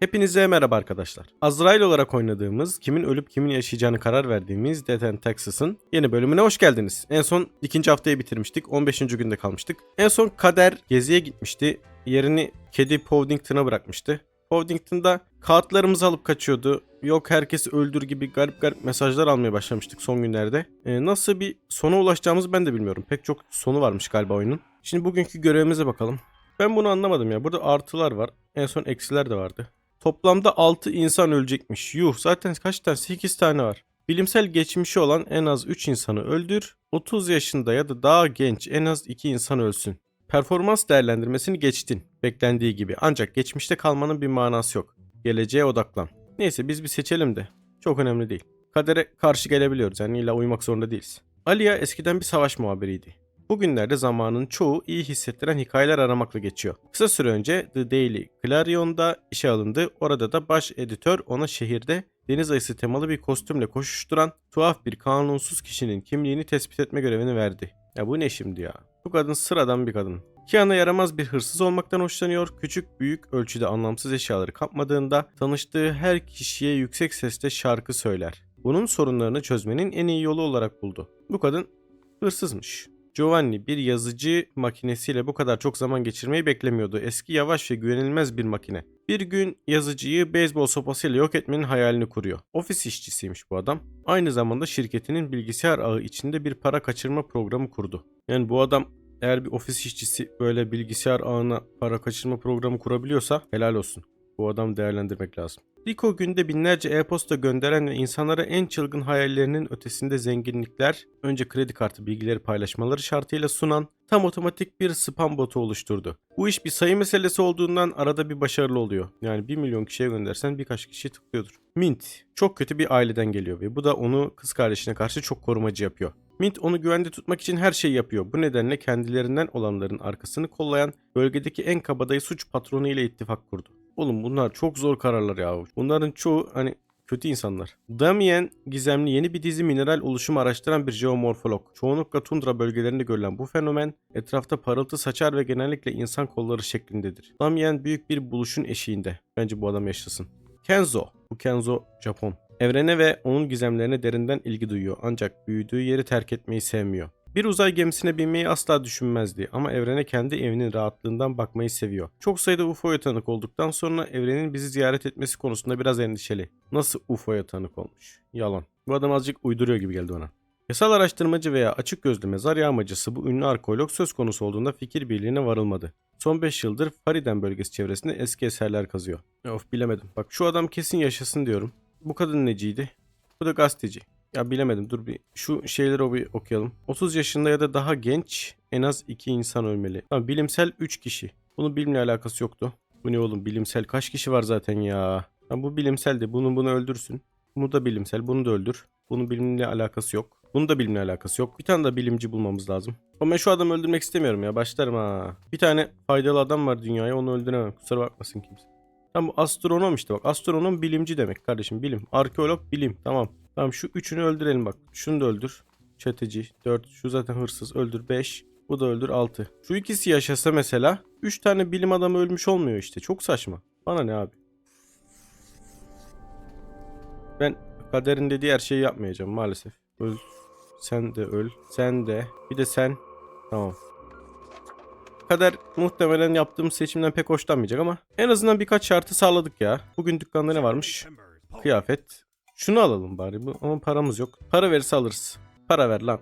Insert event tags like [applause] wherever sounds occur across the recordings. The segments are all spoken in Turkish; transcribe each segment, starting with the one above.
Hepinize merhaba arkadaşlar. Azrail olarak oynadığımız, kimin ölüp kimin yaşayacağını karar verdiğimiz Dead and Taxes'ın yeni bölümüne hoş geldiniz. En son ikinci haftayı bitirmiştik, 15. günde kalmıştık. En son Kader geziye gitmişti, yerini kedi Povdington'a bırakmıştı. Povdington'da kağıtlarımızı alıp kaçıyordu. Yok herkesi öldür gibi garip garip mesajlar almaya başlamıştık son günlerde. Ee, nasıl bir sona ulaşacağımızı ben de bilmiyorum. Pek çok sonu varmış galiba oyunun. Şimdi bugünkü görevimize bakalım. Ben bunu anlamadım ya. Burada artılar var. En son eksiler de vardı. Toplamda 6 insan ölecekmiş. Yuh zaten kaç tane? 8 tane var. Bilimsel geçmişi olan en az 3 insanı öldür. 30 yaşında ya da daha genç en az 2 insan ölsün. Performans değerlendirmesini geçtin. Beklendiği gibi. Ancak geçmişte kalmanın bir manası yok. Geleceğe odaklan. Neyse biz bir seçelim de. Çok önemli değil. Kadere karşı gelebiliyoruz. Yani illa uymak zorunda değiliz. Aliya eskiden bir savaş muhabiriydi. Bugünlerde zamanın çoğu iyi hissettiren hikayeler aramakla geçiyor. Kısa süre önce The Daily Clarion'da işe alındı. Orada da baş editör ona şehirde deniz ayısı temalı bir kostümle koşuşturan tuhaf bir kanunsuz kişinin kimliğini tespit etme görevini verdi. Ya bu ne şimdi ya? Bu kadın sıradan bir kadın. Kiana yaramaz bir hırsız olmaktan hoşlanıyor. Küçük büyük ölçüde anlamsız eşyaları kapmadığında tanıştığı her kişiye yüksek sesle şarkı söyler. Bunun sorunlarını çözmenin en iyi yolu olarak buldu. Bu kadın hırsızmış. Giovanni bir yazıcı makinesiyle bu kadar çok zaman geçirmeyi beklemiyordu. Eski yavaş ve güvenilmez bir makine. Bir gün yazıcıyı beyzbol sopasıyla yok etmenin hayalini kuruyor. Ofis işçisiymiş bu adam. Aynı zamanda şirketinin bilgisayar ağı içinde bir para kaçırma programı kurdu. Yani bu adam eğer bir ofis işçisi böyle bilgisayar ağına para kaçırma programı kurabiliyorsa helal olsun. Bu adamı değerlendirmek lazım. Rico günde binlerce e-posta gönderen ve insanlara en çılgın hayallerinin ötesinde zenginlikler, önce kredi kartı bilgileri paylaşmaları şartıyla sunan tam otomatik bir spam botu oluşturdu. Bu iş bir sayı meselesi olduğundan arada bir başarılı oluyor. Yani 1 milyon kişiye göndersen birkaç kişi tıklıyordur. Mint çok kötü bir aileden geliyor ve bu da onu kız kardeşine karşı çok korumacı yapıyor. Mint onu güvende tutmak için her şeyi yapıyor. Bu nedenle kendilerinden olanların arkasını kollayan bölgedeki en kabadayı suç patronu ile ittifak kurdu. Oğlum bunlar çok zor kararlar ya. Bunların çoğu hani kötü insanlar. Damien gizemli yeni bir dizi mineral oluşumu araştıran bir jeomorfolog. Çoğunlukla tundra bölgelerinde görülen bu fenomen etrafta parıltı saçar ve genellikle insan kolları şeklindedir. Damien büyük bir buluşun eşiğinde. Bence bu adam yaşasın. Kenzo. Bu Kenzo Japon. Evrene ve onun gizemlerine derinden ilgi duyuyor ancak büyüdüğü yeri terk etmeyi sevmiyor. Bir uzay gemisine binmeyi asla düşünmezdi ama evrene kendi evinin rahatlığından bakmayı seviyor. Çok sayıda UFO'ya tanık olduktan sonra evrenin bizi ziyaret etmesi konusunda biraz endişeli. Nasıl UFO'ya tanık olmuş? Yalan. Bu adam azıcık uyduruyor gibi geldi ona. Yasal araştırmacı veya açık gözlü mezar yağmacısı bu ünlü arkeolog söz konusu olduğunda fikir birliğine varılmadı. Son 5 yıldır Fariden bölgesi çevresinde eski eserler kazıyor. Of bilemedim. Bak şu adam kesin yaşasın diyorum. Bu kadın neciydi? Bu da gazeteci. Ya bilemedim dur bir şu şeyleri bir okuyalım. 30 yaşında ya da daha genç en az 2 insan ölmeli. Tamam bilimsel 3 kişi. Bunun bilimle alakası yoktu. Bu ne oğlum bilimsel kaç kişi var zaten ya. Tamam, bu bilimseldi. Bunu bunu öldürsün. Bunu da bilimsel. Bunu da öldür. Bunun bilimle alakası yok. Bunun da bilimle alakası yok. Bir tane de bilimci bulmamız lazım. Ama ben şu adamı öldürmek istemiyorum ya. Başlarım ha. Bir tane faydalı adam var dünyaya. Onu öldüremem. Kusura bakmasın kimse. Tamam bu astronom işte bak. Astronom bilimci demek kardeşim. Bilim. Arkeolog bilim. Tamam. Tamam şu üçünü öldürelim bak. Şunu da öldür. Çeteci 4. Şu zaten hırsız. Öldür 5. Bu da öldür 6. Şu ikisi yaşasa mesela 3 tane bilim adamı ölmüş olmuyor işte. Çok saçma. Bana ne abi? Ben kaderin dediği her şeyi yapmayacağım maalesef. Öl. Sen de öl. Sen de. Bir de sen. Tamam. Kader muhtemelen yaptığım seçimden pek hoşlanmayacak ama en azından birkaç şartı sağladık ya. Bugün dükkanda ne varmış? Kıyafet. Şunu alalım bari bu ama paramız yok. Para verirse alırız. Para ver lan.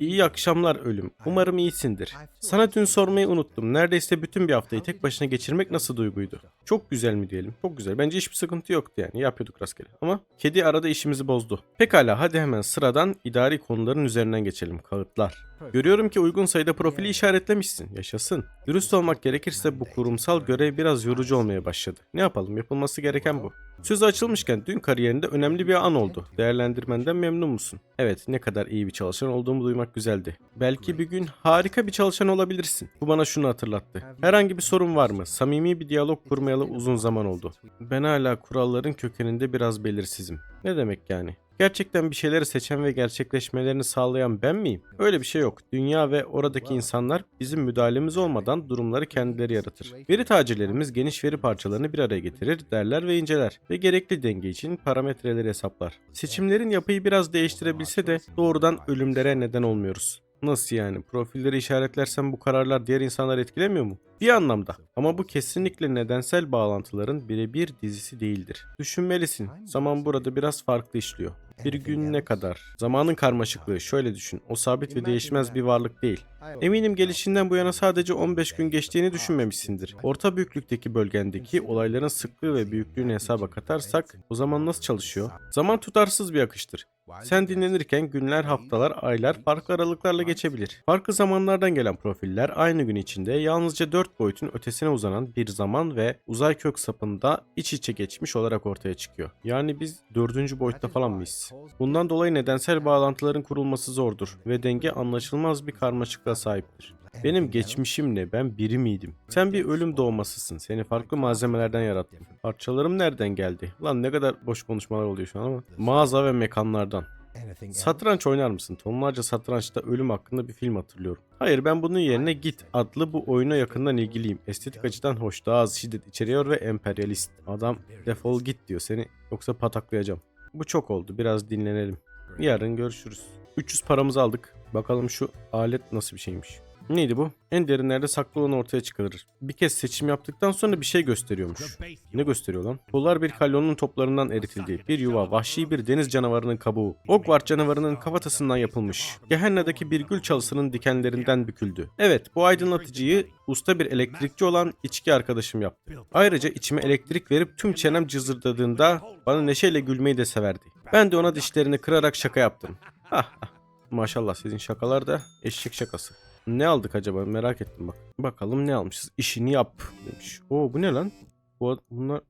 İyi akşamlar ölüm. Umarım iyisindir. Sana dün sormayı unuttum. Neredeyse bütün bir haftayı tek başına geçirmek nasıl duyguydu? Çok güzel mi diyelim? Çok güzel. Bence hiçbir sıkıntı yoktu yani. Yapıyorduk rastgele. Ama kedi arada işimizi bozdu. Pekala hadi hemen sıradan idari konuların üzerinden geçelim. Kağıtlar. Görüyorum ki uygun sayıda profili işaretlemişsin. Yaşasın. Dürüst olmak gerekirse bu kurumsal görev biraz yorucu olmaya başladı. Ne yapalım? Yapılması gereken bu. Söz açılmışken dün kariyerinde önemli bir an oldu. Değerlendirmenden memnun musun? Evet, ne kadar iyi bir çalışan olduğumu duymak güzeldi. Belki bir gün harika bir çalışan olabilirsin. Bu bana şunu hatırlattı. Herhangi bir sorun var mı? Samimi bir diyalog kurmayalı uzun zaman oldu. Ben hala kuralların kökeninde biraz belirsizim. Ne demek yani? Gerçekten bir şeyleri seçen ve gerçekleşmelerini sağlayan ben miyim? Öyle bir şey yok. Dünya ve oradaki insanlar bizim müdahalemiz olmadan durumları kendileri yaratır. Veri tacirlerimiz geniş veri parçalarını bir araya getirir, derler ve inceler ve gerekli denge için parametreleri hesaplar. Seçimlerin yapıyı biraz değiştirebilse de doğrudan ölümlere neden olmuyoruz. Nasıl yani? Profilleri işaretlersen bu kararlar diğer insanları etkilemiyor mu? Bir anlamda. Ama bu kesinlikle nedensel bağlantıların birebir dizisi değildir. Düşünmelisin. Zaman burada biraz farklı işliyor. Bir gün ne kadar? Zamanın karmaşıklığı şöyle düşün. O sabit ve değişmez bir varlık değil. Eminim gelişinden bu yana sadece 15 gün geçtiğini düşünmemişsindir. Orta büyüklükteki bölgendeki olayların sıklığı ve büyüklüğünü hesaba katarsak o zaman nasıl çalışıyor? Zaman tutarsız bir akıştır. Sen dinlenirken günler, haftalar, aylar farklı aralıklarla geçebilir. Farklı zamanlardan gelen profiller aynı gün içinde yalnızca 4 boyutun ötesine uzanan bir zaman ve uzay kök sapında iç içe geçmiş olarak ortaya çıkıyor. Yani biz 4. boyutta falan mıyız? Bundan dolayı nedensel bağlantıların kurulması zordur ve denge anlaşılmaz bir karmaşıklığa sahiptir. Benim geçmişim ne? Ben biri miydim? Sen bir ölüm doğmasısın. Seni farklı malzemelerden yarattım. Parçalarım nereden geldi? Lan ne kadar boş konuşmalar oluyor şu an ama. Mağaza ve mekanlardan. Satranç oynar mısın? Tonlarca satrançta ölüm hakkında bir film hatırlıyorum. Hayır ben bunun yerine Git adlı bu oyuna yakından ilgiliyim. Estetik açıdan hoş, daha az şiddet içeriyor ve emperyalist. Adam defol git diyor seni yoksa pataklayacağım. Bu çok oldu biraz dinlenelim. Yarın görüşürüz. 300 paramızı aldık. Bakalım şu alet nasıl bir şeymiş. Neydi bu? En derinlerde saklı olan ortaya çıkarır. Bir kez seçim yaptıktan sonra bir şey gösteriyormuş. Ne gösteriyor lan? Polar bir kalyonun toplarından eritildi. Bir yuva, vahşi bir deniz canavarının kabuğu. Hogwarts canavarının kafatasından yapılmış. Gehenna'daki bir gül çalısının dikenlerinden büküldü. Evet, bu aydınlatıcıyı usta bir elektrikçi olan içki arkadaşım yaptı. Ayrıca içime elektrik verip tüm çenem cızırdadığında bana neşeyle gülmeyi de severdi. Ben de ona dişlerini kırarak şaka yaptım. Maşallah sizin şakalar da eşek şakası. Ne aldık acaba merak ettim bak. Bakalım ne almışız. İşini yap demiş. Oo bu ne lan? Bu bunlar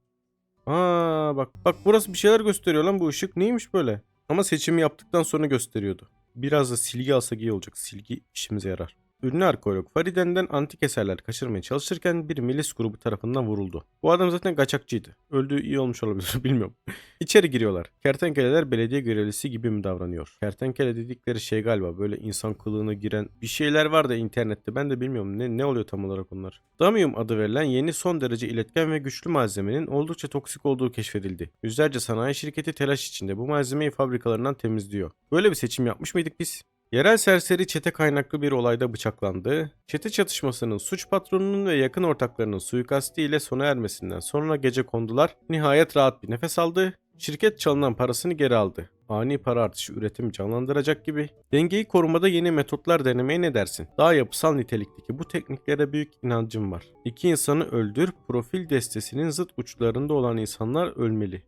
Aa bak bak burası bir şeyler gösteriyor lan bu ışık neymiş böyle? Ama seçimi yaptıktan sonra gösteriyordu. Biraz da silgi alsak iyi olacak. Silgi işimize yarar. Ünlü arkeolog Fariden'den antik eserler kaçırmaya çalışırken bir milis grubu tarafından vuruldu. Bu adam zaten kaçakçıydı. Öldüğü iyi olmuş olabilir [laughs] bilmiyorum. İçeri giriyorlar. Kertenkeleler belediye görevlisi gibi mi davranıyor? Kertenkele dedikleri şey galiba böyle insan kılığına giren bir şeyler var da internette ben de bilmiyorum ne, ne oluyor tam olarak onlar. Damium adı verilen yeni son derece iletken ve güçlü malzemenin oldukça toksik olduğu keşfedildi. Yüzlerce sanayi şirketi telaş içinde bu malzemeyi fabrikalarından temizliyor. Böyle bir seçim yapmış mıydık biz? Yerel serseri çete kaynaklı bir olayda bıçaklandı. Çete çatışmasının suç patronunun ve yakın ortaklarının suikastiyle sona ermesinden sonra gece kondular nihayet rahat bir nefes aldı. Şirket çalınan parasını geri aldı. Ani para artışı üretimi canlandıracak gibi. Dengeyi korumada yeni metotlar denemeye ne dersin? Daha yapısal nitelikteki bu tekniklere büyük inancım var. İki insanı öldür, profil destesinin zıt uçlarında olan insanlar ölmeli.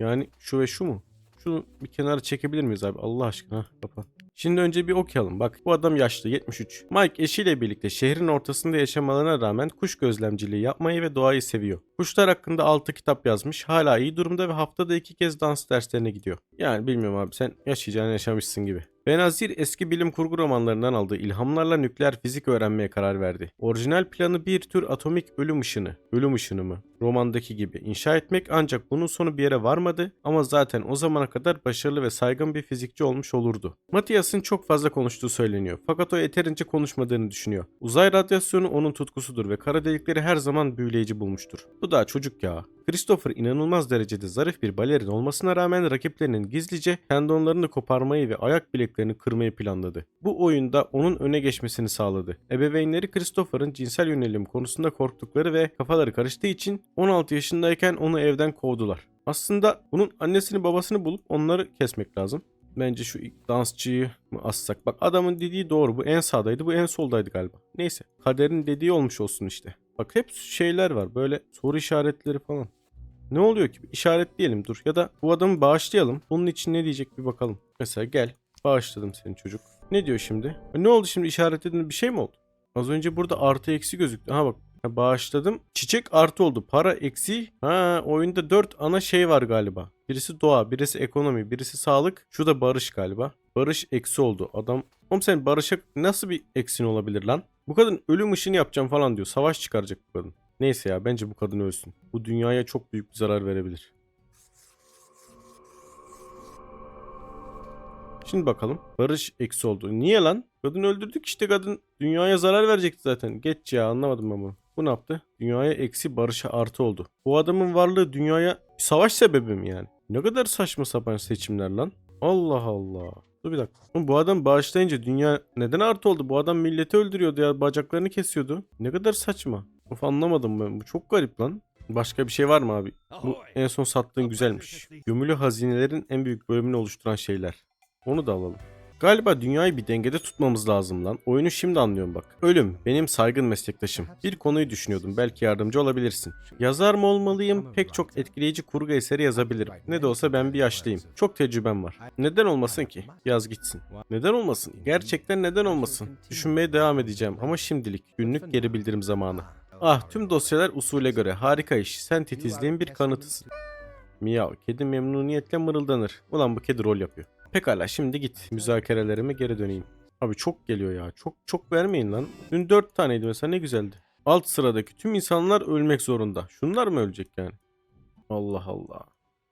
Yani şu ve şu mu? Şunu bir kenara çekebilir miyiz abi? Allah aşkına. Kapat. Şimdi önce bir okuyalım. Bak bu adam yaşlı 73. Mike eşiyle birlikte şehrin ortasında yaşamalarına rağmen kuş gözlemciliği yapmayı ve doğayı seviyor. Kuşlar hakkında 6 kitap yazmış. Hala iyi durumda ve haftada 2 kez dans derslerine gidiyor. Yani bilmiyorum abi sen yaşayacağını yaşamışsın gibi. Benazir eski bilim kurgu romanlarından aldığı ilhamlarla nükleer fizik öğrenmeye karar verdi. Orijinal planı bir tür atomik ölüm ışını. Ölüm ışını mı? Romandaki gibi inşa etmek ancak bunun sonu bir yere varmadı ama zaten o zamana kadar başarılı ve saygın bir fizikçi olmuş olurdu. Matias'ın çok fazla konuştuğu söyleniyor fakat o yeterince konuşmadığını düşünüyor. Uzay radyasyonu onun tutkusudur ve kara delikleri her zaman büyüleyici bulmuştur. Bu daha çocuk ya. Christopher inanılmaz derecede zarif bir balerin olmasına rağmen rakiplerinin gizlice tendonlarını koparmayı ve ayak bileklerini kırmayı planladı. Bu oyunda onun öne geçmesini sağladı. Ebeveynleri Christopher'ın cinsel yönelim konusunda korktukları ve kafaları karıştığı için 16 yaşındayken onu evden kovdular. Aslında bunun annesini babasını bulup onları kesmek lazım. Bence şu ilk dansçıyı mı assak? Bak adamın dediği doğru. Bu en sağdaydı. Bu en soldaydı galiba. Neyse. Kaderin dediği olmuş olsun işte. Bak hep şeyler var. Böyle soru işaretleri falan. Ne oluyor ki? İşaretleyelim dur. Ya da bu adamı bağışlayalım. Bunun için ne diyecek bir bakalım. Mesela gel. Bağışladım seni çocuk. Ne diyor şimdi? Ne oldu şimdi işaretlediğinde bir şey mi oldu? Az önce burada artı eksi gözüktü. Ha bak bağışladım. Çiçek artı oldu. Para eksi. Ha oyunda 4 ana şey var galiba. Birisi doğa, birisi ekonomi, birisi sağlık. Şu da barış galiba. Barış eksi oldu. Adam Oğlum sen barışa nasıl bir eksin olabilir lan? Bu kadın ölüm ışını yapacağım falan diyor. Savaş çıkaracak bu kadın. Neyse ya bence bu kadın ölsün. Bu dünyaya çok büyük bir zarar verebilir. Şimdi bakalım. Barış eksi oldu. Niye lan? Kadın öldürdük işte kadın. Dünyaya zarar verecekti zaten. Geç ya anlamadım ben bunu. Bu ne yaptı? Dünyaya eksi barışa artı oldu. Bu adamın varlığı dünyaya savaş sebebi mi yani? Ne kadar saçma sapan seçimler lan. Allah Allah. Dur bir dakika. Bu adam bağışlayınca dünya neden artı oldu? Bu adam milleti öldürüyordu ya. Bacaklarını kesiyordu. Ne kadar saçma. Of anlamadım ben. Bu çok garip lan. Başka bir şey var mı abi? Bu en son sattığın güzelmiş. Gömülü hazinelerin en büyük bölümünü oluşturan şeyler. Onu da alalım. Galiba dünyayı bir dengede tutmamız lazım lan. Oyunu şimdi anlıyorum bak. Ölüm, benim saygın meslektaşım. Bir konuyu düşünüyordum, belki yardımcı olabilirsin. Yazar mı olmalıyım? Pek çok etkileyici kurgu eseri yazabilirim. Ne de olsa ben bir yaşlıyım. Çok tecrübem var. Neden olmasın ki? Yaz gitsin. Neden olmasın? Gerçekten neden olmasın? Düşünmeye devam edeceğim ama şimdilik günlük geri bildirim zamanı. Ah tüm dosyalar usule göre harika iş. Sen titizliğin bir kanıtısın. Miyav kedi memnuniyetle mırıldanır. Ulan bu kedi rol yapıyor. Pekala şimdi git. Müzakerelerime geri döneyim. Abi çok geliyor ya. Çok çok vermeyin lan. Dün 4 taneydi mesela ne güzeldi. Alt sıradaki tüm insanlar ölmek zorunda. Şunlar mı ölecek yani? Allah Allah.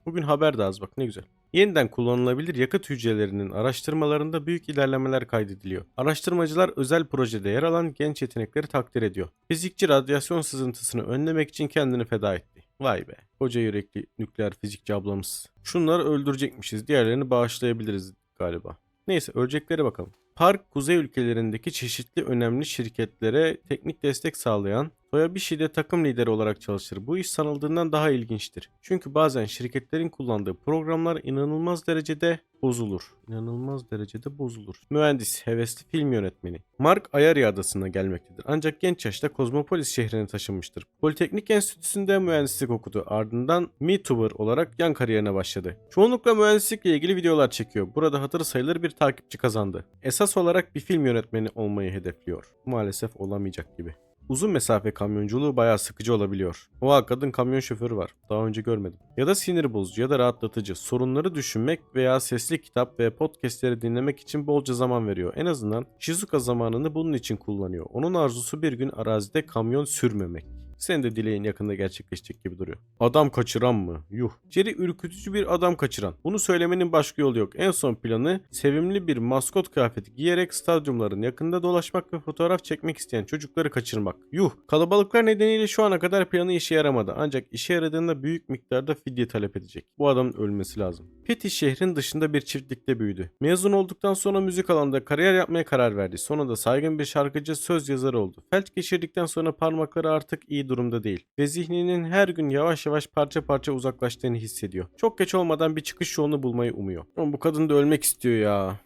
Bugün haber de az bak ne güzel. Yeniden kullanılabilir yakıt hücrelerinin araştırmalarında büyük ilerlemeler kaydediliyor. Araştırmacılar özel projede yer alan genç yetenekleri takdir ediyor. Fizikçi radyasyon sızıntısını önlemek için kendini feda etti. Vay be. Koca yürekli nükleer fizikçi ablamız. Şunları öldürecekmişiz. Diğerlerini bağışlayabiliriz galiba. Neyse öleceklere bakalım. Park kuzey ülkelerindeki çeşitli önemli şirketlere teknik destek sağlayan Toyabishi'de takım lideri olarak çalışır. Bu iş sanıldığından daha ilginçtir. Çünkü bazen şirketlerin kullandığı programlar inanılmaz derecede bozulur. İnanılmaz derecede bozulur. Mühendis, hevesli film yönetmeni. Mark Ayarya adasına gelmektedir. Ancak genç yaşta Kozmopolis şehrine taşınmıştır. Politeknik Enstitüsü'nde mühendislik okudu. Ardından MeTuber olarak yan kariyerine başladı. Çoğunlukla mühendislikle ilgili videolar çekiyor. Burada hatırı sayılır bir takipçi kazandı. Esas olarak bir film yönetmeni olmayı hedefliyor. Maalesef olamayacak gibi. Uzun mesafe kamyonculuğu bayağı sıkıcı olabiliyor. Oha kadın kamyon şoförü var. Daha önce görmedim. Ya da sinir bozucu ya da rahatlatıcı. Sorunları düşünmek veya sesli kitap ve podcastleri dinlemek için bolca zaman veriyor. En azından Shizuka zamanını bunun için kullanıyor. Onun arzusu bir gün arazide kamyon sürmemek. Senin de dileğin yakında gerçekleşecek gibi duruyor. Adam kaçıran mı? Yuh. Jerry ürkütücü bir adam kaçıran. Bunu söylemenin başka yolu yok. En son planı sevimli bir maskot kıyafeti giyerek stadyumların yakında dolaşmak ve fotoğraf çekmek isteyen çocukları kaçırmak. Yuh. Kalabalıklar nedeniyle şu ana kadar planı işe yaramadı. Ancak işe yaradığında büyük miktarda fidye talep edecek. Bu adamın ölmesi lazım. Petty şehrin dışında bir çiftlikte büyüdü. Mezun olduktan sonra müzik alanında kariyer yapmaya karar verdi. Sonra da saygın bir şarkıcı söz yazarı oldu. Felç geçirdikten sonra parmakları artık iyi durumda değil. Ve zihninin her gün yavaş yavaş parça parça uzaklaştığını hissediyor. Çok geç olmadan bir çıkış yolunu bulmayı umuyor. Ama bu kadın da ölmek istiyor ya.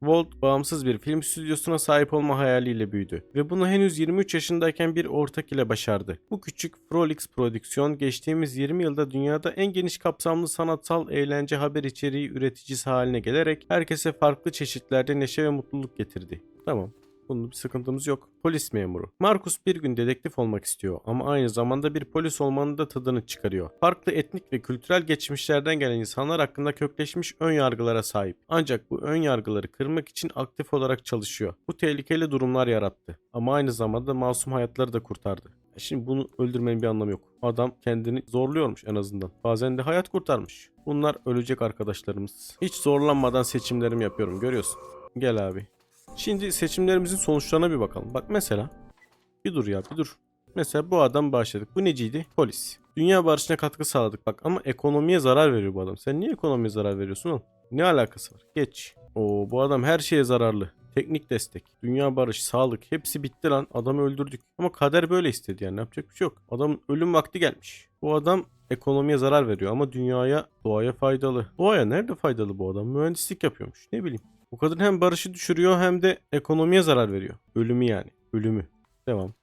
Walt bağımsız bir film stüdyosuna sahip olma hayaliyle büyüdü ve bunu henüz 23 yaşındayken bir ortak ile başardı. Bu küçük Frolix prodüksiyon geçtiğimiz 20 yılda dünyada en geniş kapsamlı sanatsal eğlence haber içeriği üreticisi haline gelerek herkese farklı çeşitlerde neşe ve mutluluk getirdi. Tamam. Bunun bir sıkıntımız yok. Polis memuru. Markus bir gün dedektif olmak istiyor ama aynı zamanda bir polis olmanın da tadını çıkarıyor. Farklı etnik ve kültürel geçmişlerden gelen insanlar hakkında kökleşmiş ön yargılara sahip. Ancak bu ön yargıları kırmak için aktif olarak çalışıyor. Bu tehlikeli durumlar yarattı. Ama aynı zamanda masum hayatları da kurtardı. Şimdi bunu öldürmenin bir anlamı yok. Adam kendini zorluyormuş en azından. Bazen de hayat kurtarmış. Bunlar ölecek arkadaşlarımız. Hiç zorlanmadan seçimlerimi yapıyorum görüyorsun. Gel abi. Şimdi seçimlerimizin sonuçlarına bir bakalım. Bak mesela. Bir dur ya bir dur. Mesela bu adam başladık. Bu neciydi? Polis. Dünya barışına katkı sağladık bak ama ekonomiye zarar veriyor bu adam. Sen niye ekonomiye zarar veriyorsun oğlum? Ne alakası var? Geç. Oo bu adam her şeye zararlı. Teknik destek, dünya barış, sağlık hepsi bitti lan. Adamı öldürdük. Ama kader böyle istedi yani yapacak bir şey yok. Adamın ölüm vakti gelmiş. Bu adam ekonomiye zarar veriyor ama dünyaya, doğaya faydalı. Doğaya nerede faydalı bu adam? Mühendislik yapıyormuş. Ne bileyim. Bu kadın hem barışı düşürüyor hem de ekonomiye zarar veriyor. Ölümü yani. Ölümü. Devam.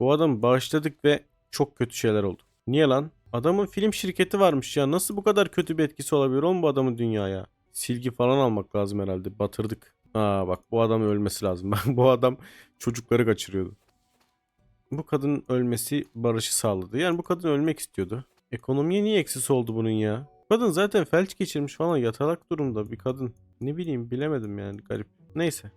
Bu adamı bağışladık ve çok kötü şeyler oldu. Niye lan? Adamın film şirketi varmış ya. Nasıl bu kadar kötü bir etkisi olabilir oğlum bu adamın dünyaya? Silgi falan almak lazım herhalde. Batırdık. Aa bak bu adam ölmesi lazım. [laughs] Bu adam çocukları kaçırıyordu. Bu kadının ölmesi barışı sağladı. Yani bu kadın ölmek istiyordu. Ekonomiye niye eksisi oldu bunun ya? Kadın zaten felç geçirmiş falan yatalak durumda bir kadın. Ne bileyim bilemedim yani garip. Neyse.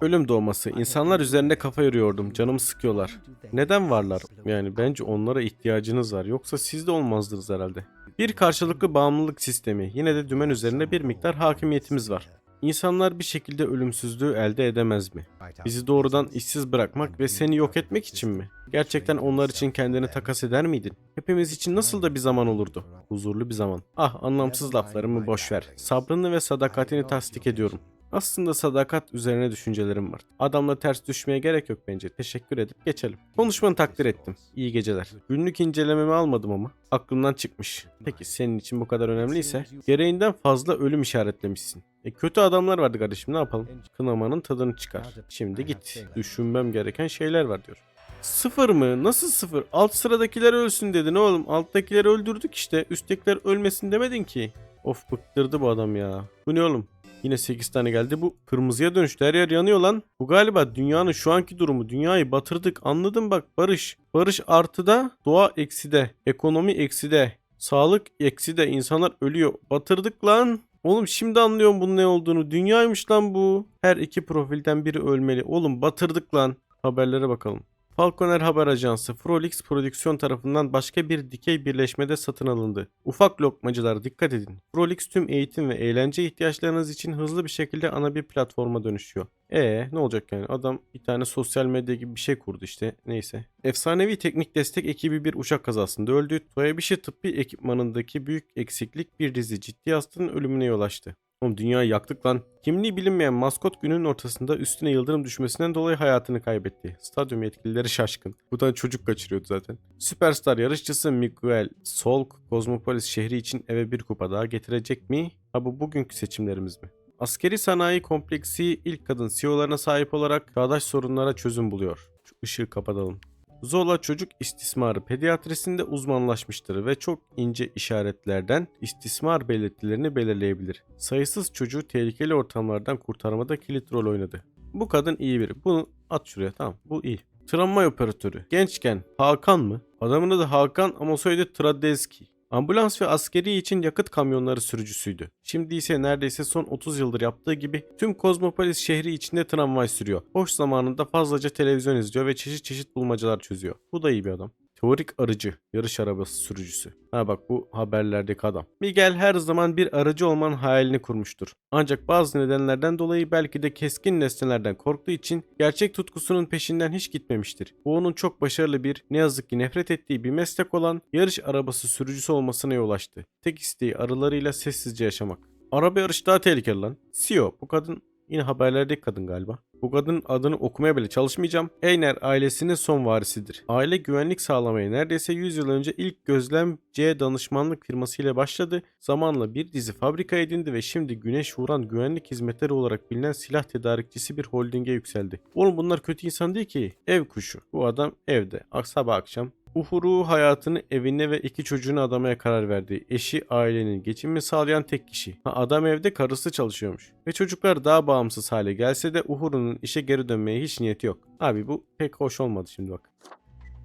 Ölüm doğması. İnsanlar üzerinde kafa yoruyordum. Canımı sıkıyorlar. Neden varlar? Yani bence onlara ihtiyacınız var. Yoksa siz de olmazdınız herhalde. Bir karşılıklı bağımlılık sistemi. Yine de dümen üzerinde bir miktar hakimiyetimiz var. İnsanlar bir şekilde ölümsüzlüğü elde edemez mi? Bizi doğrudan işsiz bırakmak ve seni yok etmek için mi? Gerçekten onlar için kendini takas eder miydin? Hepimiz için nasıl da bir zaman olurdu? Huzurlu bir zaman. Ah anlamsız laflarımı boş ver. Sabrını ve sadakatini tasdik ediyorum. Aslında sadakat üzerine düşüncelerim var. Adamla ters düşmeye gerek yok bence. Teşekkür edip geçelim. Konuşmanı takdir ettim. İyi geceler. Günlük incelememi almadım ama. Aklımdan çıkmış. Peki senin için bu kadar önemliyse gereğinden fazla ölüm işaretlemişsin. E kötü adamlar vardı kardeşim ne yapalım? Kınamanın tadını çıkar. Şimdi git. Düşünmem gereken şeyler var diyor. Sıfır mı? Nasıl sıfır? Alt sıradakiler ölsün dedin oğlum. Alttakileri öldürdük işte. Üsttekiler ölmesin demedin ki. Of bıktırdı bu adam ya. Bu ne oğlum? Yine 8 tane geldi. Bu kırmızıya dönüştü. Her yer yanıyor lan. Bu galiba dünyanın şu anki durumu. Dünyayı batırdık. Anladın bak barış. Barış artıda, doğa ekside, ekonomi ekside, sağlık ekside. İnsanlar ölüyor. Batırdık lan. Oğlum şimdi anlıyorum bunun ne olduğunu. Dünyaymış lan bu. Her iki profilden biri ölmeli. Oğlum batırdık lan. Haberlere bakalım. Falconer Haber Ajansı Frolix Prodüksiyon tarafından başka bir dikey birleşmede satın alındı. Ufak lokmacılar dikkat edin. Frolix tüm eğitim ve eğlence ihtiyaçlarınız için hızlı bir şekilde ana bir platforma dönüşüyor. E ne olacak yani? Adam bir tane sosyal medya gibi bir şey kurdu işte. Neyse. Efsanevi teknik destek ekibi bir uçak kazasında öldü. Toyabishi tıbbi ekipmanındaki büyük eksiklik bir dizi ciddi hastanın ölümüne yol açtı. Oğlum dünyayı yaktık lan. Kimliği bilinmeyen maskot günün ortasında üstüne yıldırım düşmesinden dolayı hayatını kaybetti. Stadyum yetkilileri şaşkın. Bu da çocuk kaçırıyordu zaten. Süperstar yarışçısı Miguel Solk, Kozmopolis şehri için eve bir kupa daha getirecek mi? Ha bu bugünkü seçimlerimiz mi? Askeri sanayi kompleksi ilk kadın CEO'larına sahip olarak çağdaş sorunlara çözüm buluyor. Şu ışığı kapatalım. Zola çocuk istismarı pediatrisinde uzmanlaşmıştır ve çok ince işaretlerden istismar belirtilerini belirleyebilir. Sayısız çocuğu tehlikeli ortamlardan kurtarmada kilit rol oynadı. Bu kadın iyi biri. Bunu at şuraya tamam bu iyi. Tramvay operatörü. Gençken Hakan mı? Adamın adı Hakan ama soyadı Tradeski. Ambulans ve askeri için yakıt kamyonları sürücüsüydü. Şimdi ise neredeyse son 30 yıldır yaptığı gibi tüm Kozmopolis şehri içinde tramvay sürüyor. Boş zamanında fazlaca televizyon izliyor ve çeşit çeşit bulmacalar çözüyor. Bu da iyi bir adam. Teorik arıcı, yarış arabası sürücüsü. Ha bak bu haberlerdeki adam. Miguel her zaman bir aracı olmanın hayalini kurmuştur. Ancak bazı nedenlerden dolayı belki de keskin nesnelerden korktuğu için gerçek tutkusunun peşinden hiç gitmemiştir. Bu onun çok başarılı bir, ne yazık ki nefret ettiği bir meslek olan yarış arabası sürücüsü olmasına yol açtı. Tek isteği arılarıyla sessizce yaşamak. Araba yarışı daha tehlikeli lan. CEO bu kadın Yine haberlerdeki kadın galiba. Bu kadının adını okumaya bile çalışmayacağım. Eyner ailesinin son varisidir. Aile güvenlik sağlamaya neredeyse 100 yıl önce ilk gözlemci danışmanlık firmasıyla başladı. Zamanla bir dizi fabrika edindi ve şimdi güneş vuran güvenlik hizmetleri olarak bilinen silah tedarikçisi bir holdinge yükseldi. Oğlum bunlar kötü insan değil ki. Ev kuşu. Bu adam evde. Sabah akşam Uhuru hayatını evine ve iki çocuğunu adamaya karar verdi. Eşi ailenin geçimini sağlayan tek kişi. Ha, adam evde karısı çalışıyormuş. Ve çocuklar daha bağımsız hale gelse de Uhuru'nun işe geri dönmeye hiç niyeti yok. Abi bu pek hoş olmadı şimdi bak.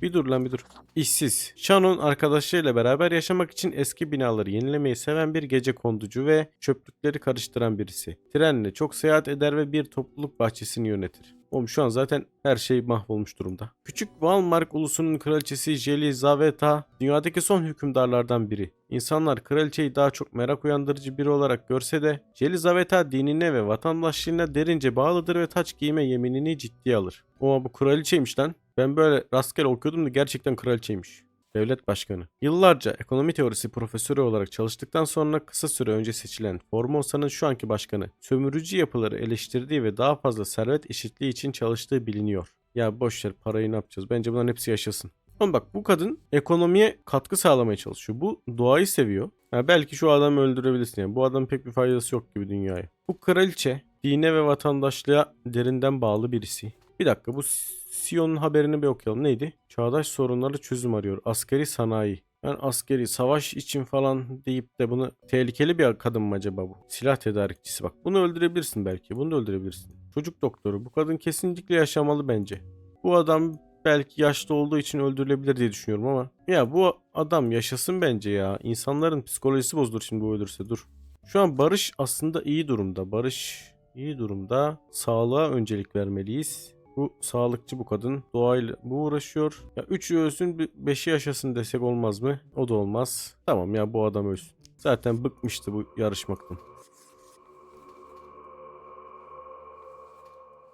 Bir dur lan bir dur. İşsiz. Shannon arkadaşlarıyla beraber yaşamak için eski binaları yenilemeyi seven bir gece konducu ve çöplükleri karıştıran birisi. Trenle çok seyahat eder ve bir topluluk bahçesini yönetir. Oğlum şu an zaten her şey mahvolmuş durumda. Küçük Valmark ulusunun kraliçesi Jelizaveta dünyadaki son hükümdarlardan biri. İnsanlar kraliçeyi daha çok merak uyandırıcı biri olarak görse de Jelizaveta dinine ve vatandaşlığına derince bağlıdır ve taç giyme yeminini ciddiye alır. Oha bu kraliçeymiş lan. Ben böyle rastgele okuyordum da gerçekten kraliçeymiş. Devlet Başkanı. Yıllarca ekonomi teorisi profesörü olarak çalıştıktan sonra kısa süre önce seçilen Formosa'nın şu anki başkanı, sömürücü yapıları eleştirdiği ve daha fazla servet eşitliği için çalıştığı biliniyor. Ya boşver parayı ne yapacağız? Bence bunların hepsi yaşasın. Ama bak bu kadın ekonomiye katkı sağlamaya çalışıyor. Bu doğayı seviyor. Ya belki şu adamı öldürebilirsin. Yani bu adamın pek bir faydası yok gibi dünyaya. Bu kraliçe dine ve vatandaşlığa derinden bağlı birisi. Bir dakika bu Sion'un haberini bir okuyalım. Neydi? Çağdaş sorunları çözüm arıyor. Askeri sanayi. Ben askeri savaş için falan deyip de bunu tehlikeli bir kadın mı acaba bu? Silah tedarikçisi bak. Bunu öldürebilirsin belki. Bunu da öldürebilirsin. Çocuk doktoru. Bu kadın kesinlikle yaşamalı bence. Bu adam belki yaşlı olduğu için öldürülebilir diye düşünüyorum ama. Ya bu adam yaşasın bence ya. İnsanların psikolojisi bozulur şimdi bu ölürse. Dur. Şu an Barış aslında iyi durumda. Barış iyi durumda. Sağlığa öncelik vermeliyiz. Bu sağlıkçı bu kadın. Doğayla bu uğraşıyor. Ya 3 ölsün 5'i yaşasın desek olmaz mı? O da olmaz. Tamam ya bu adam ölsün. Zaten bıkmıştı bu yarışmaktan.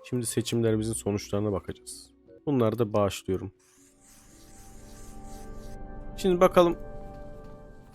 Şimdi seçimlerimizin sonuçlarına bakacağız. Bunları da bağışlıyorum. Şimdi bakalım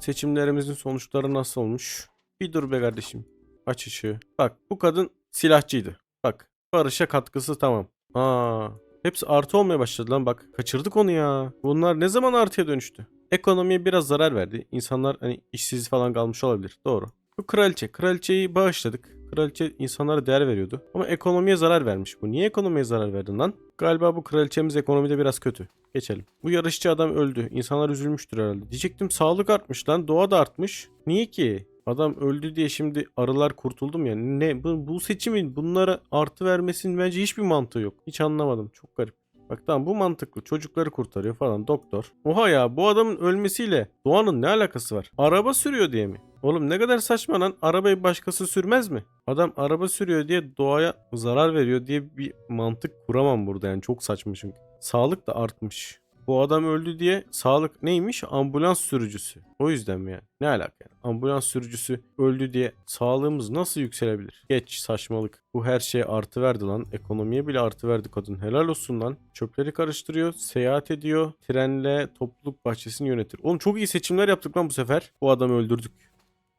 seçimlerimizin sonuçları nasıl olmuş. Bir dur be kardeşim. Aç ışığı. Bak bu kadın silahçıydı. Bak barışa katkısı tamam. Aa, hepsi artı olmaya başladı lan bak. Kaçırdık onu ya. Bunlar ne zaman artıya dönüştü? Ekonomiye biraz zarar verdi. İnsanlar hani işsiz falan kalmış olabilir. Doğru. Bu kraliçe. Kraliçeyi bağışladık. Kraliçe insanlara değer veriyordu. Ama ekonomiye zarar vermiş. Bu niye ekonomiye zarar verdin lan? Galiba bu kraliçemiz ekonomide biraz kötü. Geçelim. Bu yarışçı adam öldü. İnsanlar üzülmüştür herhalde. Diyecektim sağlık artmış lan. Doğa da artmış. Niye ki? Adam öldü diye şimdi arılar kurtuldum ya. Ne bu, bu seçimin bunlara artı vermesinin bence hiçbir mantığı yok. Hiç anlamadım. Çok garip. Bak tamam bu mantıklı. Çocukları kurtarıyor falan doktor. Oha ya bu adamın ölmesiyle doğanın ne alakası var? Araba sürüyor diye mi? Oğlum ne kadar saçma lan. Arabayı başkası sürmez mi? Adam araba sürüyor diye doğaya zarar veriyor diye bir mantık kuramam burada yani. Çok saçma çünkü. Sağlık da artmış. Bu adam öldü diye sağlık neymiş? Ambulans sürücüsü. O yüzden mi yani? Ne alaka yani? Ambulans sürücüsü öldü diye sağlığımız nasıl yükselebilir? Geç saçmalık. Bu her şeye artı verdi lan. Ekonomiye bile artı verdi kadın. Helal olsun lan. Çöpleri karıştırıyor, seyahat ediyor, trenle topluluk bahçesini yönetir. Oğlum çok iyi seçimler yaptık lan bu sefer. Bu adamı öldürdük.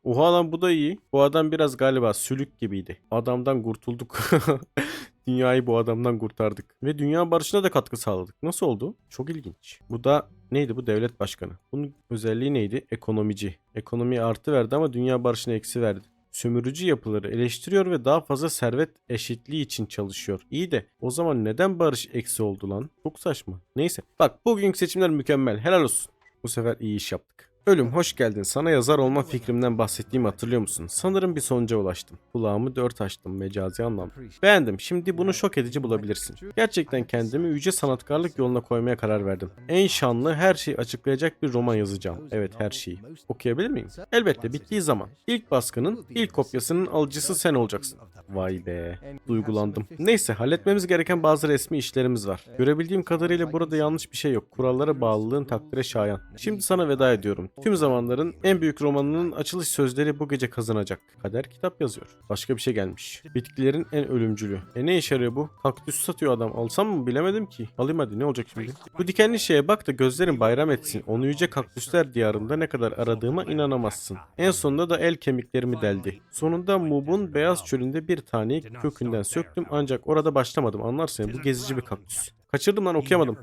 Oha lan bu da iyi. Bu adam biraz galiba sülük gibiydi. Adamdan kurtulduk. [laughs] Dünyayı bu adamdan kurtardık. Ve dünya barışına da katkı sağladık. Nasıl oldu? Çok ilginç. Bu da neydi bu? Devlet başkanı. Bunun özelliği neydi? Ekonomici. Ekonomiye artı verdi ama dünya barışına eksi verdi. Sömürücü yapıları eleştiriyor ve daha fazla servet eşitliği için çalışıyor. İyi de o zaman neden barış eksi oldu lan? Çok saçma. Neyse. Bak bugünkü seçimler mükemmel. Helal olsun. Bu sefer iyi iş yaptık. Ölüm hoş geldin. Sana yazar olma fikrimden bahsettiğimi hatırlıyor musun? Sanırım bir sonuca ulaştım. Kulağımı dört açtım mecazi anlamda. Beğendim. Şimdi bunu şok edici bulabilirsin. Gerçekten kendimi yüce sanatkarlık yoluna koymaya karar verdim. En şanlı her şeyi açıklayacak bir roman yazacağım. Evet her şeyi. Okuyabilir miyim? Elbette bittiği zaman. İlk baskının ilk kopyasının alıcısı sen olacaksın. Vay be. Duygulandım. Neyse halletmemiz gereken bazı resmi işlerimiz var. Görebildiğim kadarıyla burada yanlış bir şey yok. Kurallara bağlılığın takdire şayan. Şimdi sana veda ediyorum. Tüm zamanların en büyük romanının açılış sözleri bu gece kazanacak. Kader kitap yazıyor. Başka bir şey gelmiş. Bitkilerin en ölümcülü. E ne işe yarıyor bu? Kaktüs satıyor adam. Alsam mı bilemedim ki. Alayım hadi ne olacak şimdi? Bu dikenli şeye bak da gözlerin bayram etsin. Onu yüce kaktüsler diyarında ne kadar aradığıma inanamazsın. En sonunda da el kemiklerimi deldi. Sonunda Mub'un beyaz çölünde bir taneyi kökünden söktüm ancak orada başlamadım anlarsın. Bu gezici bir kaktüs. Kaçırdım lan okuyamadım.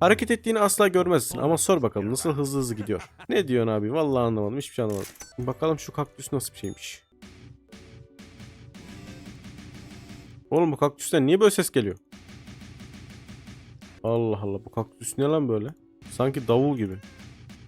Hareket ettiğini asla görmezsin ama sor bakalım nasıl hızlı hızlı gidiyor. Ne diyorsun abi? Vallahi anlamadım. Hiçbir şey anlamadım. Bakalım şu kaktüs nasıl bir şeymiş. Oğlum bu kaktüsten niye böyle ses geliyor? Allah Allah bu kaktüs ne lan böyle? Sanki davul gibi.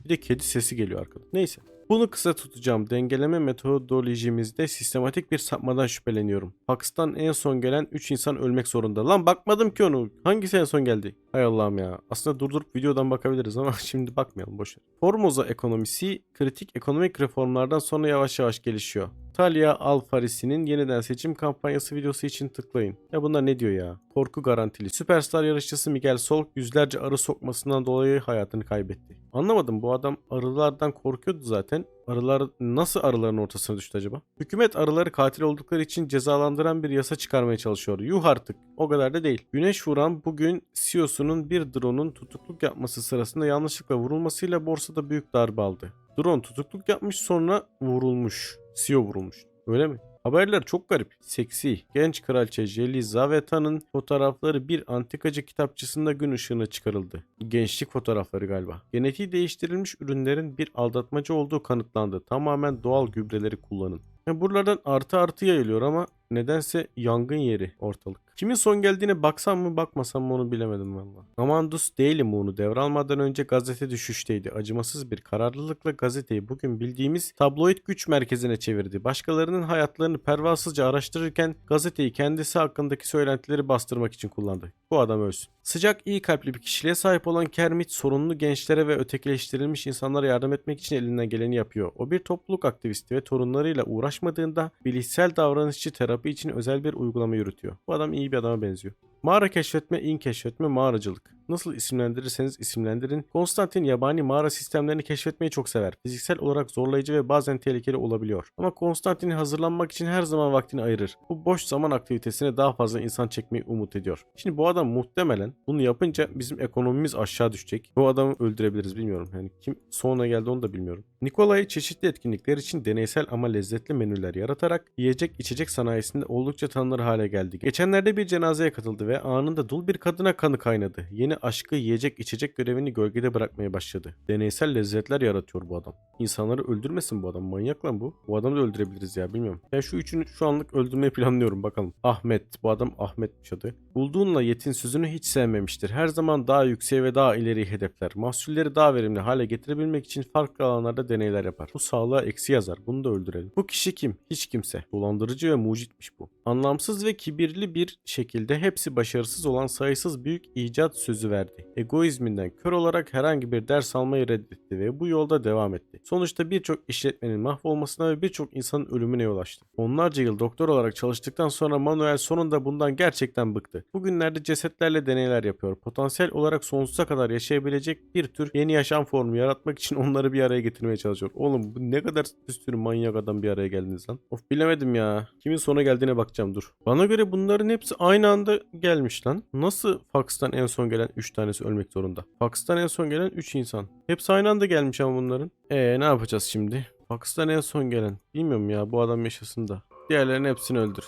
Bir de kedi sesi geliyor arkada. Neyse. Bunu kısa tutacağım. Dengeleme metodolojimizde sistematik bir sapmadan şüpheleniyorum. Pakistan en son gelen 3 insan ölmek zorunda. Lan bakmadım ki onu. Hangisi en son geldi? Hay Allah'ım ya. Aslında durdurup videodan bakabiliriz ama [laughs] şimdi bakmayalım boşver. Formosa ekonomisi kritik ekonomik reformlardan sonra yavaş yavaş gelişiyor. Talia Alfarisi'nin yeniden seçim kampanyası videosu için tıklayın. Ya bunlar ne diyor ya? Korku garantili. Süperstar yarışçısı Miguel Solk yüzlerce arı sokmasından dolayı hayatını kaybetti. Anlamadım bu adam arılardan korkuyordu zaten. Arılar nasıl arıların ortasına düştü acaba? Hükümet arıları katil oldukları için cezalandıran bir yasa çıkarmaya çalışıyor. Yuh artık. O kadar da değil. Güneş vuran bugün CEO'sunun bir drone'un tutukluk yapması sırasında yanlışlıkla vurulmasıyla borsada büyük darbe aldı. Drone tutukluk yapmış sonra vurulmuş. CEO vurulmuş. Öyle mi? Haberler çok garip. Seksi, genç kraliçe Jelizaveta fotoğrafları bir antikacı kitapçısında gün ışığına çıkarıldı. Gençlik fotoğrafları galiba. Genetiği değiştirilmiş ürünlerin bir aldatmacı olduğu kanıtlandı. Tamamen doğal gübreleri kullanın. Yani buralardan artı artı yayılıyor ama nedense yangın yeri ortalık. Kimin son geldiğine baksam mı bakmasam mı onu bilemedim valla. Amandus Daily Moon'u devralmadan önce gazete düşüşteydi. Acımasız bir kararlılıkla gazeteyi bugün bildiğimiz tabloid güç merkezine çevirdi. Başkalarının hayatlarını pervasızca araştırırken gazeteyi kendisi hakkındaki söylentileri bastırmak için kullandı. Bu adam ölsün. Sıcak iyi kalpli bir kişiliğe sahip olan Kermit sorunlu gençlere ve ötekileştirilmiş insanlara yardım etmek için elinden geleni yapıyor. O bir topluluk aktivisti ve torunlarıyla uğraşmadığında bilişsel davranışçı terapi için özel bir uygulama yürütüyor. Bu adam iyi bir adama benziyor. Mağara keşfetme, in keşfetme, mağaracılık. nasıl isimlendirirseniz isimlendirin. Konstantin yabani mağara sistemlerini keşfetmeyi çok sever. Fiziksel olarak zorlayıcı ve bazen tehlikeli olabiliyor. Ama Konstantin hazırlanmak için her zaman vaktini ayırır. Bu boş zaman aktivitesine daha fazla insan çekmeyi umut ediyor. Şimdi bu adam muhtemelen bunu yapınca bizim ekonomimiz aşağı düşecek. Bu adamı öldürebiliriz bilmiyorum. Yani kim sonra geldi onu da bilmiyorum. Nikolay çeşitli etkinlikler için deneysel ama lezzetli menüler yaratarak yiyecek içecek sanayisinde oldukça tanınır hale geldi. Geçenlerde bir cenazeye katıldı ve anında dul bir kadına kanı kaynadı. Yeni aşkı yiyecek içecek görevini gölgede bırakmaya başladı. Deneysel lezzetler yaratıyor bu adam. İnsanları öldürmesin bu adam. Manyak lan bu. Bu adamı da öldürebiliriz ya bilmiyorum. Ben şu üçünü şu anlık öldürmeyi planlıyorum bakalım. Ahmet. Bu adam Ahmet'miş adı. Bulduğunla yetin sözünü hiç sevmemiştir. Her zaman daha yüksek ve daha ileri hedefler. Mahsulleri daha verimli hale getirebilmek için farklı alanlarda deneyler yapar. Bu sağlığa eksi yazar. Bunu da öldürelim. Bu kişi kim? Hiç kimse. Dolandırıcı ve mucitmiş bu. Anlamsız ve kibirli bir şekilde hepsi başarısız olan sayısız büyük icat sözü verdi. Egoizminden kör olarak herhangi bir ders almayı reddetti ve bu yolda devam etti. Sonuçta birçok işletmenin mahvolmasına ve birçok insanın ölümüne yol açtı. Onlarca yıl doktor olarak çalıştıktan sonra Manuel sonunda bundan gerçekten bıktı. Bugünlerde cesetlerle deneyler yapıyor. Potansiyel olarak sonsuza kadar yaşayabilecek bir tür yeni yaşam formu yaratmak için onları bir araya getirmeye çalışıyor. Oğlum bu ne kadar bir manyak adam bir araya geldiniz lan. Of bilemedim ya. Kimin sona geldiğine bakacağım dur. Bana göre bunların hepsi aynı anda gelmiş lan. Nasıl Fox'tan en son gelen 3 tanesi ölmek zorunda? Fox'tan en son gelen 3 insan. Hepsi aynı anda gelmiş ama bunların. Eee ne yapacağız şimdi? Fox'tan en son gelen. Bilmiyorum ya bu adam yaşasın da. Diğerlerin hepsini öldür.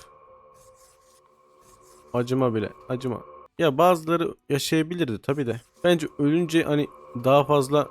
Acıma bile. Acıma. Ya bazıları yaşayabilirdi tabi de. Bence ölünce hani daha fazla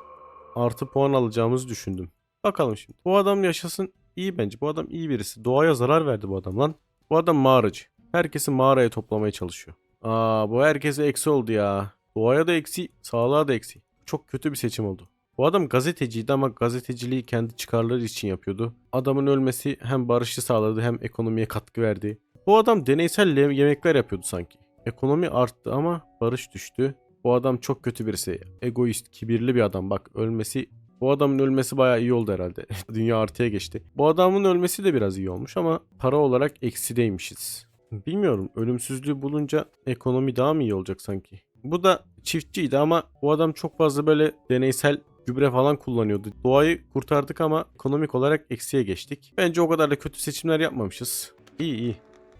artı puan alacağımızı düşündüm. Bakalım şimdi. Bu adam yaşasın iyi bence. Bu adam iyi birisi. Doğaya zarar verdi bu adam lan. Bu adam mağaracı. Herkesi mağaraya toplamaya çalışıyor. Aa bu herkese eksi oldu ya. Doğaya da eksi, sağlığa da eksi. Çok kötü bir seçim oldu. Bu adam gazeteciydi ama gazeteciliği kendi çıkarları için yapıyordu. Adamın ölmesi hem barışı sağladı hem ekonomiye katkı verdi. Bu adam deneysel le- yemekler yapıyordu sanki. Ekonomi arttı ama barış düştü. Bu adam çok kötü birisi. Egoist, kibirli bir adam. Bak ölmesi bu adamın ölmesi bayağı iyi oldu herhalde. [laughs] Dünya artıya geçti. Bu adamın ölmesi de biraz iyi olmuş ama para olarak eksideymişiz. Bilmiyorum ölümsüzlüğü bulunca ekonomi daha mı iyi olacak sanki? Bu da çiftçiydi ama bu adam çok fazla böyle deneysel gübre falan kullanıyordu. Doğayı kurtardık ama ekonomik olarak eksiye geçtik. Bence o kadar da kötü seçimler yapmamışız. İyi iyi.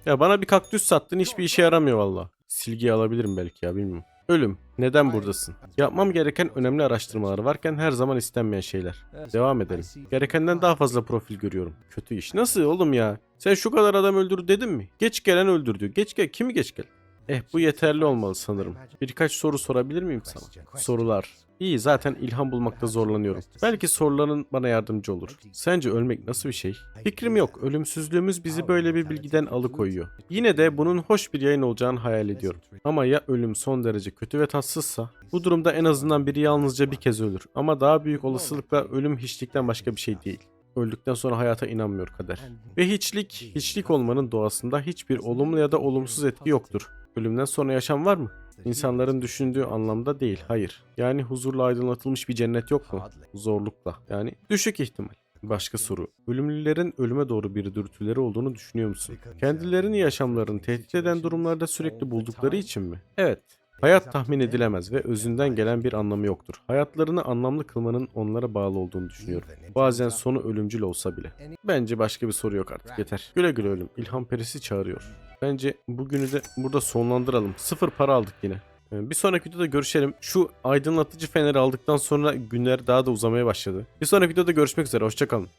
Ya bana bir kaktüs sattın hiçbir işe yaramıyor valla. Silgiyi alabilirim belki ya bilmiyorum. Ölüm. Neden buradasın? Yapmam gereken önemli araştırmalar varken her zaman istenmeyen şeyler. Devam edelim. Gerekenden daha fazla profil görüyorum. Kötü iş. Nasıl oğlum ya? Sen şu kadar adam öldür dedin mi? Geç gelen öldürdü. Geç gel. Kimi geç gel? Eh bu yeterli olmalı sanırım. Birkaç soru sorabilir miyim sana? Sorular. İyi zaten ilham bulmakta zorlanıyorum. Belki soruların bana yardımcı olur. Sence ölmek nasıl bir şey? Fikrim yok. Ölümsüzlüğümüz bizi böyle bir bilgiden alıkoyuyor. Yine de bunun hoş bir yayın olacağını hayal ediyorum. Ama ya ölüm son derece kötü ve tatsızsa? Bu durumda en azından biri yalnızca bir kez ölür. Ama daha büyük olasılıkla ölüm hiçlikten başka bir şey değil. Öldükten sonra hayata inanmıyor kader. Ve hiçlik, hiçlik olmanın doğasında hiçbir olumlu ya da olumsuz etki yoktur. Ölümden sonra yaşam var mı? İnsanların düşündüğü anlamda değil, hayır. Yani huzurla aydınlatılmış bir cennet yok mu? Zorlukla. Yani düşük ihtimal. Başka soru. Ölümlülerin ölüme doğru bir dürtüleri olduğunu düşünüyor musun? Kendilerini yaşamlarını tehdit eden durumlarda sürekli buldukları için mi? Evet. Hayat tahmin edilemez ve özünden gelen bir anlamı yoktur. Hayatlarını anlamlı kılmanın onlara bağlı olduğunu düşünüyorum. Bazen sonu ölümcül olsa bile. Bence başka bir soru yok artık yeter. Güle güle ölüm. İlham perisi çağırıyor. Bence bugünü de burada sonlandıralım. Sıfır para aldık yine. Ee, Bir sonraki videoda görüşelim. Şu aydınlatıcı feneri aldıktan sonra günler daha da uzamaya başladı. Bir sonraki videoda görüşmek üzere. Hoşçakalın.